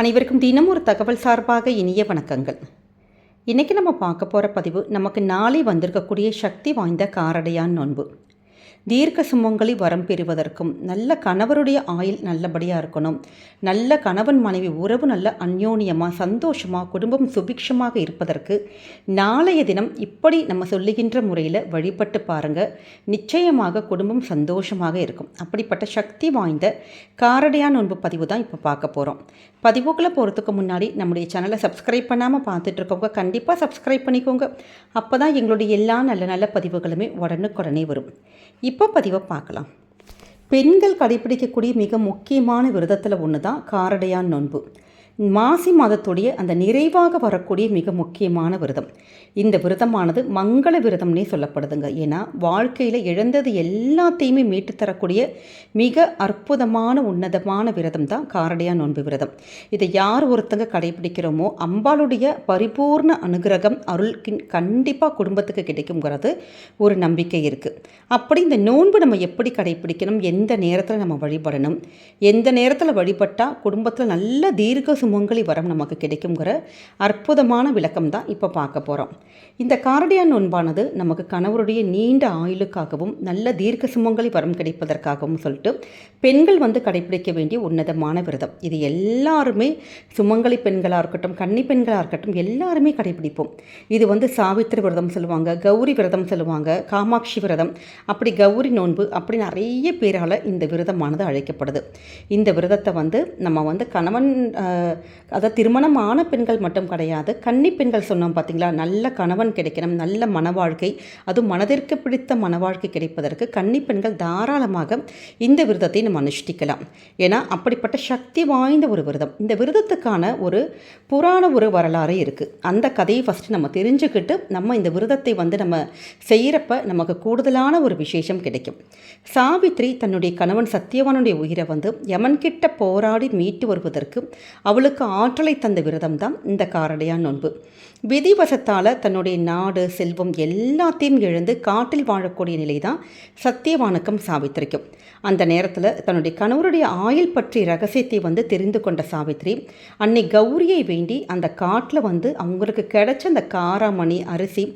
அனைவருக்கும் தினம் ஒரு தகவல் சார்பாக இனிய வணக்கங்கள். இன்றைக்கி நம்ம பார்க்க போகிற பதிவு நமக்கு நாளை வந்திருக்கக்கூடிய சக்தி வாய்ந்த காரடையான் நோன்பு. தீர்க்க சுமங்கலி வரம் பெறுவதற்கும் நல்ல கணவருடைய ஆயில் நல்லபடியாக இருக்கணும். நல்ல கணவன் மனைவி உறவு நல்ல அந்யோன்யமாக சந்தோஷமாக குடும்பம் சுபிக்ஷமாக இருப்பதற்கு நாளைய தினம் இப்படி நம்ம சொல்லுகின்ற முறையில் வழிபட்டு பாருங்கள் நிச்சயமாக குடும்பம் சந்தோஷமாக இருக்கும். அப்படிப்பட்ட சக்தி வாய்ந்த காரடையான் நோன்பு பதிவு தான் இப்போ பார்க்க போகிறோம் பதிவுகளை போகிறதுக்கு முன்னாடி நம்முடைய சேனலை சப்ஸ்கிரைப் பண்ணாமல் பார்த்துட்டு இருக்கவங்க கண்டிப்பாக சப்ஸ்கிரைப் பண்ணிக்கோங்க. அப்போ தான் எங்களுடைய எல்லா நல்ல நல்ல பதிவுகளுமே உடனுக்குடனே வரும். இப்போ பதிவை பார்க்கலாம். பெண்கள் கடைபிடிக்கக்கூடிய மிக முக்கியமான விரதத்தில் ஒன்று தான் காரடையான் நோன்பு. மாசி மாதத்துடைய அந்த நிறைவாக வரக்கூடிய மிக முக்கியமான விரதம். இந்த விரதமானது மங்கள விரதம்னே சொல்லப்படுதுங்க. ஏன்னா வாழ்க்கையில் இழந்தது எல்லாத்தையுமே மீட்டு தரக்கூடிய மிக அற்புதமான உன்னதமான விரதம் தான் காரடையா நோன்பு விரதம். இதை யார் ஒருத்தங்க கடைபிடிக்கிறோமோ அம்பாளுடைய பரிபூர்ண அனுகிரகம் அருள் கண்டிப்பாக குடும்பத்துக்கு கிடைக்குங்கிறது ஒரு நம்பிக்கை இருக்குது அப்படி இந்த நோன்பு நம்ம எப்படி கடைபிடிக்கணும்? எந்த நேரத்தில் நம்ம வழிபடணும்? எந்த நேரத்தில் வழிபட்டால் குடும்பத்தில் நல்ல தீர்க்க சுமங்கலி வரம் நமக்கு கிடைக்குங்கிற அற்புதமான விளக்கம் தான் இப்போ பார்க்க போகிறோம் இந்த காரடியா நோன்பானது நமக்கு கணவருடைய நீண்ட ஆயுளுக்காகவும் நல்ல தீர்க்க சுமங்கலி வரம் கிடைப்பதற்காகவும் சொல்லிட்டு பெண்கள் வந்து கடைபிடிக்க வேண்டிய உன்னதமான விரதம். இது எல்லாருமே சுமங்கலி பெண்களாக இருக்கட்டும் கன்னி பெண்களாக இருக்கட்டும் எல்லாருமே கடைபிடிப்போம். இது வந்து சாவித்திரி விரதம் சொல்லுவாங்க கௌரி விரதம் சொல்லுவாங்க காமாட்சி விரதம். அப்படி கௌரி நோன்பு அப்படி நிறைய பேரால் இந்த விரதமானது அழைக்கப்படுது. இந்த விரதத்தை வந்து நம்ம வந்து கணவன் அதாவது திருமணமான பெண்கள் மட்டும் கிடையாது கன்னி பெண்கள் சொன்னோம் பார்த்தீங்களா நல்ல கணவன் கிடைக்கணும் நல்ல மன வாழ்க்கை அதுவும் மனதிற்கு பிடித்த மன வாழ்க்கை கிடைப்பதற்கு கன்னி பெண்கள் தாராளமாக இந்த விரதத்தை நம்ம அனுஷ்டிக்கலாம். ஏன்னா அப்படிப்பட்ட சக்தி வாய்ந்த ஒரு விரதம். இந்த விரதத்துக்கான ஒரு புராண ஒரு வரலாறு இருக்குது அந்த கதையை ஃபஸ்ட்டு நம்ம தெரிஞ்சுக்கிட்டு நம்ம இந்த விரதத்தை வந்து நம்ம செய்கிறப்ப நமக்கு கூடுதலான ஒரு விசேஷம் கிடைக்கும். சாவித்ரி தன்னுடைய கணவன் சத்தியவானுடைய உயிரை வந்து யமன்கிட்ட போராடி மீட்டு வருவதற்கு அவளுக்கு ஆற்றலை தந்த விரதம் தான் இந்த காரடையான் நோன்பு. விதிவசத்தால் தன்னுடைய நாடு செல்வம் எல்லாத்தையும் இழந்து காட்டில் வாழக்கூடிய நிலை தான் சத்தியவானுக்கும் சாவித்திரிக்கும். அந்த நேரத்தில் தன்னுடைய கணவருடைய ஆயுள் பற்றிய ரகசியத்தை வந்து தெரிந்து கொண்ட சாவித்திரி அன்னை கௌரியை வேண்டி அந்த காட்டில் வந்து அவங்களுக்கு கிடைச்ச அந்த காராமணி அரிசி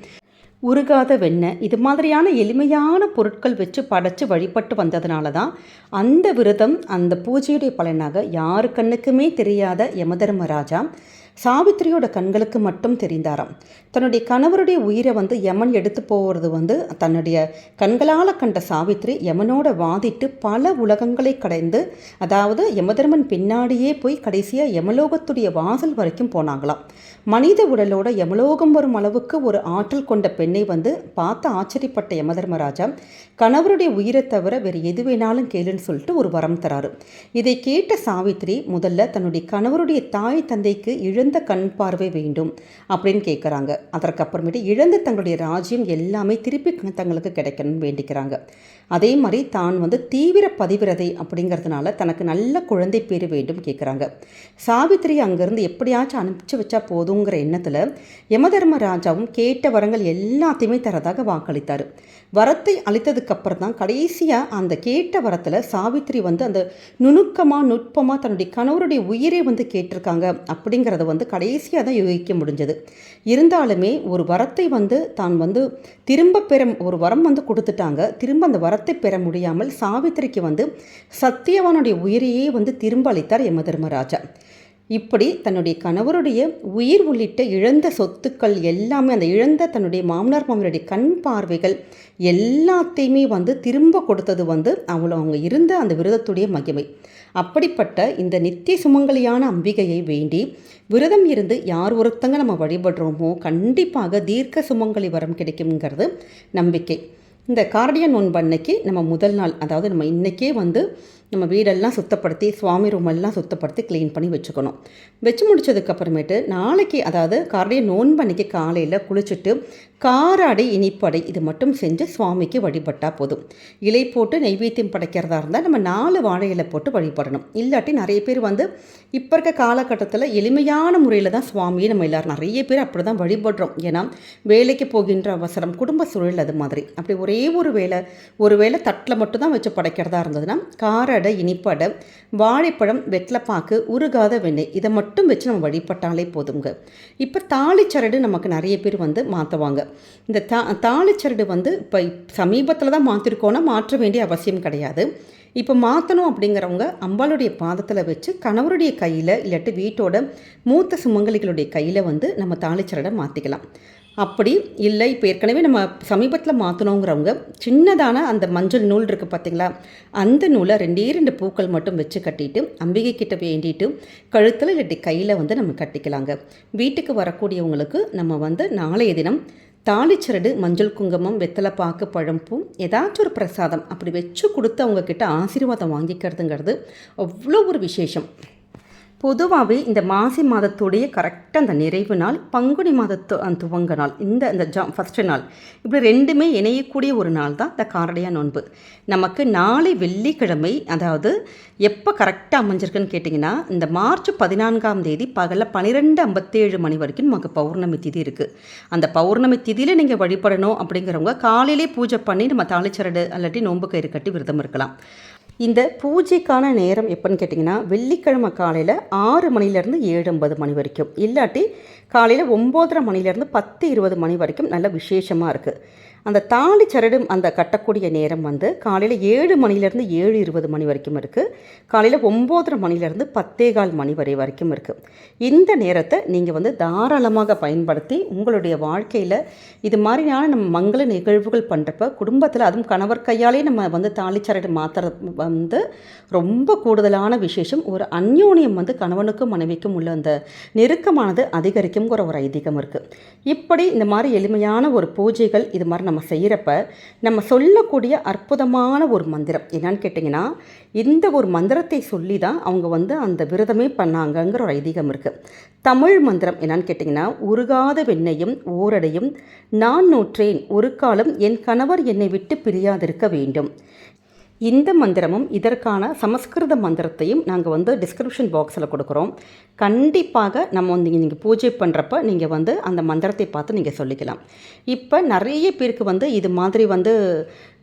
உருகாத வெண்ணெய் இது மாதிரியான எளிமையான பொருட்கள் வச்சு படைச்சு வழிபட்டு வந்ததுனால தான் அந்த விரதம் அந்த பூஜையுடைய பலனாக யாரு கண்ணுக்குமே தெரியாத யமதர்மராஜா சாவித்திரியோட கண்களுக்கு மட்டும் தெரிந்தாராம். தன்னுடைய கணவருடைய உயிரை வந்து யமன் எடுத்து போகிறது வந்து தன்னுடைய கண்களால் கண்ட சாவித்திரி யமனோட வாதிட்டு பல உலகங்களை கடைந்து அதாவது யமதர்மன் பின்னாடியே போய் கடைசியாக யமலோகத்துடைய வாசல் வரைக்கும் போனாங்களாம். மனித உடலோட யமலோகம் வரும் அளவுக்கு ஒரு ஆற்றல் கொண்ட பெண்ணை வந்து பார்த்து ஆச்சரியப்பட்ட யமதர்மராஜா கணவருடைய உயிரை தவிர வேறு எது வேணாலும் கேளுன்னு சொல்லிட்டு ஒரு வரம் தராரு. இதை கேட்ட சாவித்திரி முதல்ல தன்னுடைய கணவருடைய தாய் தந்தைக்கு இழ இழந்த கண் பார்வை வேண்டும் அப்படின்னு கேட்குறாங்க அதற்கப்புறமேட்டு இழந்த தங்களுடைய ராஜ்யம் எல்லாமே திருப்பி தங்களுக்கு கிடைக்கணும்னு வேண்டிக்கிறாங்க. அதே மாதிரி தான் வந்து தீவிர பதிவிரதை அப்படிங்கிறதுனால தனக்கு நல்ல குழந்தை பேர் வேண்டும் கேட்குறாங்க சாவித்திரி அங்கேருந்து எப்படியாச்சும் அனுப்பிச்சு வச்சா போதுங்கிற எண்ணத்தில் யமதர்ம ராஜாவும் கேட்ட வரங்கள் எல்லாத்தையுமே தரதாக வாக்களித்தார். வரத்தை அளித்ததுக்கப்புறம் தான் கடைசியாக அந்த கேட்ட வரத்தில் சாவித்திரி வந்து அந்த நுணுக்கமாக நுட்பமாக தன்னுடைய கணவருடைய உயிரை வந்து கேட்டிருக்காங்க அப்படிங்கிறத வந்து வந்து கடைசியாக தான் யோகிக்க முடிஞ்சது. இருந்தாலுமே ஒரு வரத்தை வந்து தான் வந்து திரும்ப பெற ஒரு வரம் வந்து கொடுத்துட்டாங்க. திரும்ப அந்த வரத்தை பெற முடியாமல் சாவித்திரிக்கு வந்து சத்தியவானுடைய உயிரையே வந்து திரும்ப அளித்தார் யமதர்மராஜா இப்படி தன்னுடைய கணவருடைய உயிர் உள்ளிட்ட இழந்த சொத்துக்கள் எல்லாமே அந்த இழந்த தன்னுடைய மாமனார் மாமனுடைய கண் பார்வைகள் எல்லாத்தையுமே வந்து திரும்ப கொடுத்தது வந்து அவ்வளோ அவங்க இருந்த அந்த விரதத்துடைய மகிமை. அப்படிப்பட்ட இந்த நித்திய சுமங்கலியான அம்பிகையை வேண்டி விரதம் இருந்து யார் ஒருத்தங்க நம்ம வழிபடுறோமோ கண்டிப்பாக தீர்க்க சுமங்கலி வரம் கிடைக்குங்கிறது நம்பிக்கை. இந்த கார்டியன் நோன்பு அன்னைக்கு நம்ம முதல் நாள் அதாவது நம்ம இன்றைக்கே வந்து நம்ம வீடெல்லாம் சுத்தப்படுத்தி சுவாமி ரூமெல்லாம் சுத்தப்படுத்தி க்ளீன் பண்ணி வச்சுக்கணும். வச்சு முடிச்சதுக்கப்புறமேட்டு நாளைக்கு அதாவது கார்டியன் நோன்பண்ணிக்கு காலையில் குளிச்சுட்டு காராடை இனிப்படை இது மட்டும் செஞ்சு சுவாமிக்கு வழிபட்டால் போதும். இலை போட்டு நெய்வேத்தியம் படைக்கிறதா இருந்தால் நம்ம நாலு வாழை இலை போட்டு வழிபடணும். இல்லாட்டி நிறைய பேர் வந்து இப்போ இருக்க காலகட்டத்தில் எளிமையான முறையில் தான் சுவாமியை நம்ம எல்லோரும் நிறைய பேர் அப்படி தான் வழிபடுறோம். ஏன்னா வேலைக்கு போகின்ற அவசரம் குடும்ப சூழல் அது மாதிரி. அப்படி ஒரே ஒரு வேலை ஒரு வேளை தட்டில் மட்டும் தான் வச்சு படைக்கிறதா இருந்ததுன்னா காராடை இனிப்படை வாழைப்பழம் வெத்தலைப்பாக்கு உருகாத வெண்ணெய் இதை மட்டும் வச்சு நம்ம வழிபட்டாலே போதுங்க இப்போ தாளிச்சரடு நமக்கு நிறைய பேர் வந்து மாற்றுவாங்க இந்த தா தாளிச்சரடு வந்து இப்போ சமீபத்தில் தான் மாற்றிருக்கோன்னா மாற்ற வேண்டிய அவசியம் கிடையாது. இப்போ மாற்றணும் அப்படிங்கிறவங்க அம்பாளுடைய பாதத்தில் வச்சு கணவருடைய கையில் இல்லாட்டி வீட்டோட மூத்த சுமங்கலிகளுடைய கையில் வந்து நம்ம தாளிச்சரடை மாற்றிக்கலாம் அப்படி இல்லை. இப்போ ஏற்கனவே நம்ம சமீபத்தில் மாற்றணுங்கிறவங்க சின்னதான அந்த மஞ்சள் நூல் இருக்குது பார்த்தீங்களா அந்த நூலை ரெண்டே ரெண்டு பூக்கள் மட்டும் வச்சு கட்டிட்டு அம்பிகை கிட்ட வேண்டிட்டு கழுத்தில் இல்லாட்டி கையில் வந்து நம்ம கட்டிக்கலாங்க. வீட்டுக்கு வரக்கூடியவங்களுக்கு நம்ம வந்து நாளைய தினம் தாளிச்சரடு மஞ்சள் குங்குமம் வெத்தலை பாக்கு பழம்பூ ஏதாச்சும் ஒரு பிரசாதம் அப்படி வச்சு கொடுத்து அவங்கக்கிட்ட ஆசீர்வாதம் வாங்கிக்கிறதுங்கிறது அவ்வளோ ஒரு விசேஷம். பொதுவாகவே இந்த மாசி மாதத்துடைய கரெக்டாக அந்த நிறைவு நாள் பங்குனி மாதத்து அந்த துவங்க நாள் இந்த இந்த ஜா ஃபஸ்ட்டு நாள். இப்படி ரெண்டுமே இணையக்கூடிய ஒரு நாள் தான் இந்த காரடையா நோன்பு. நமக்கு நாளை வெள்ளிக்கிழமை அதாவது எப்போ கரெக்டாக அமைஞ்சிருக்குன்னு கேட்டிங்கன்னா இந்த மார்ச் பதினான்காம் தேதி பகலில் பன்னிரெண்டு ஐம்பத்தேழு மணி வரைக்கும் நமக்கு பௌர்ணமி திதி இருக்குது அந்த பௌர்ணமி திதியில் நீங்கள் வழிபடணும் அப்படிங்கிறவங்க காலையிலே பூஜை பண்ணி நம்ம தாளிச்சரடு அல்லாட்டி நோன்பு கயிறு கட்டி விரதம் இருக்கலாம். இந்த பூஜைக்கான நேரம் எப்போன்னு கேட்டிங்கன்னா வெள்ளிக்கிழமை காலையில் ஆறு மணிலேருந்து ஏழு ஐம்பது மணி வரைக்கும். இல்லாட்டி காலையில் ஒம்போதரை மணிலேருந்து பத்து இருபது மணி வரைக்கும் நல்ல விசேஷமாக இருக்குது அந்த தாலி சரடும் அந்த கட்டக்கூடிய நேரம் வந்து காலையில் ஏழு மணிலேருந்து ஏழு இருபது மணி வரைக்கும் இருக்குது காலையில் ஒம்போதரை மணிலேருந்து பத்தே கால் மணி வரை வரைக்கும் இருக்குது இந்த நேரத்தை நீங்கள் வந்து தாராளமாக பயன்படுத்தி உங்களுடைய வாழ்க்கையில் இது மாதிரியான நம்ம மங்கள நிகழ்வுகள் பண்ணுறப்ப குடும்பத்தில் அதுவும் கணவர் கையாலே நம்ம வந்து தாலி சரடு மாத்திர வந்து ரொம்ப கூடுதலான விசேஷம். ஒரு அந்யோன்யம் வந்து கணவனுக்கும் மனைவிக்கும் உள்ள அந்த நெருக்கமானது அதிகரிக்குங்கிற ஒரு ஐதீகம் இருக்குது இப்படி இந்த மாதிரி எளிமையான ஒரு பூஜைகள் இது மாதிரி நம்ம செய்கிறப்ப நம்ம சொல்லக்கூடிய அற்புதமான ஒரு மந்திரம் என்னன்னு கேட்டிங்கன்னா இந்த ஒரு மந்திரத்தை சொல்லி தான் அவங்க வந்து அந்த விரதமே பண்ணாங்கங்கிற ஒரு ஐதீகம் இருக்குது தமிழ் மந்திரம் என்னன்னு கேட்டிங்கன்னா உருகாத வெண்ணையும் ஓரடையும் நான் நூற்றேன் ஒரு காலம் என் கணவர் என்னை விட்டு பிரியாதிருக்க வேண்டும். இந்த மந்திரமும் இதற்கான சமஸ்கிருத மந்திரத்தையும் நாங்கள் வந்து டிஸ்கிரிப்ஷன் பாக்ஸில் கொடுக்குறோம். கண்டிப்பாக நம்ம வந்து நீங்கள் பூஜை பண்ணுறப்ப நீங்கள் வந்து அந்த மந்திரத்தை பார்த்து நீங்கள் சொல்லிக்கலாம். இப்போ நிறைய பேருக்கு வந்து இது மாதிரி வந்து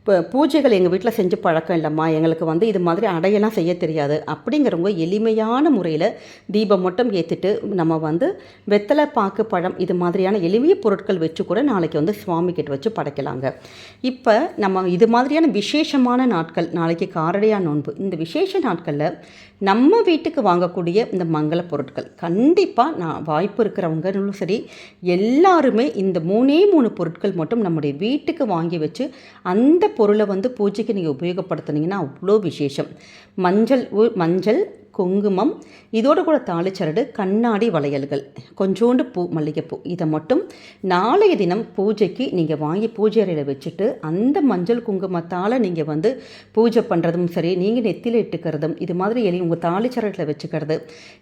இப்போ பூஜைகள் எங்கள் வீட்டில் செஞ்சு பழக்கம் இல்லைம்மா. எங்களுக்கு வந்து இது மாதிரி அடையெல்லாம் செய்ய தெரியாது. அப்படிங்கிறவங்க எளிமையான முறையில் தீபம் மட்டும் ஏற்றிட்டு நம்ம வந்து வெத்தலை பாக்கு பழம் இது மாதிரியான எளிமைய பொருட்கள் வச்சு கூட நாளைக்கு வந்து சுவாமி கிட்ட வச்சு படைக்கலாங்க. இப்போ நம்ம இது மாதிரியான விசேஷமான நாட்கள் நாளைக்கு காரடையா நோன்பு இந்த விசேஷ நாட்களில் நம்ம வீட்டுக்கு வாங்கக்கூடிய இந்த மங்கள பொருட்கள் கண்டிப்பாக நான் வாய்ப்பு இருக்கிறவங்களும் சரி எல்லாருமே இந்த மூணே மூணு பொருட்கள் மட்டும் நம்முடைய வீட்டுக்கு வாங்கி வச்சு அந்த பொருளை வந்து பூஜைக்கு நீங்கள் உபயோகப்படுத்துனீங்கன்னா அவ்வளோ விசேஷம். மஞ்சள் மஞ்சள் குங்குமம் இதோடு கூட தாளிச்சரடு கண்ணாடி வளையல்கள் கொஞ்சோண்டு பூ மல்லிகைப்பூ. இதை மட்டும் நாளைய தினம் பூஜைக்கு நீங்கள் வாங்கி பூஜை அறையில் வச்சுட்டு அந்த மஞ்சள் குங்குமத்தால் நீங்கள் வந்து பூஜை பண்ணுறதும் சரி நீங்கள் நெத்தியில் இட்டுக்கிறதும் இது மாதிரி எலி உங்கள் தாளிச்சரடில் வச்சுக்கிறது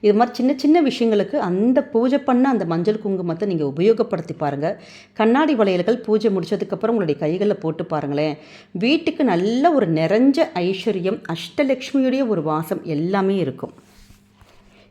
இது மாதிரி சின்ன சின்ன விஷயங்களுக்கு அந்த பூஜை பண்ண அந்த மஞ்சள் குங்குமத்தை நீங்கள் உபயோகப்படுத்தி பாருங்கள் கண்ணாடி வளையல்கள் பூஜை முடிச்சதுக்கப்புறம் உங்களுடைய கைகளில் போட்டு பாருங்களேன். வீட்டுக்கு நல்ல ஒரு நிறைஞ்ச ஐஸ்வர்யம் அஷ்டலக்ஷ்மியுடைய ஒரு வாசம் எல்லாமே இருக்கும்.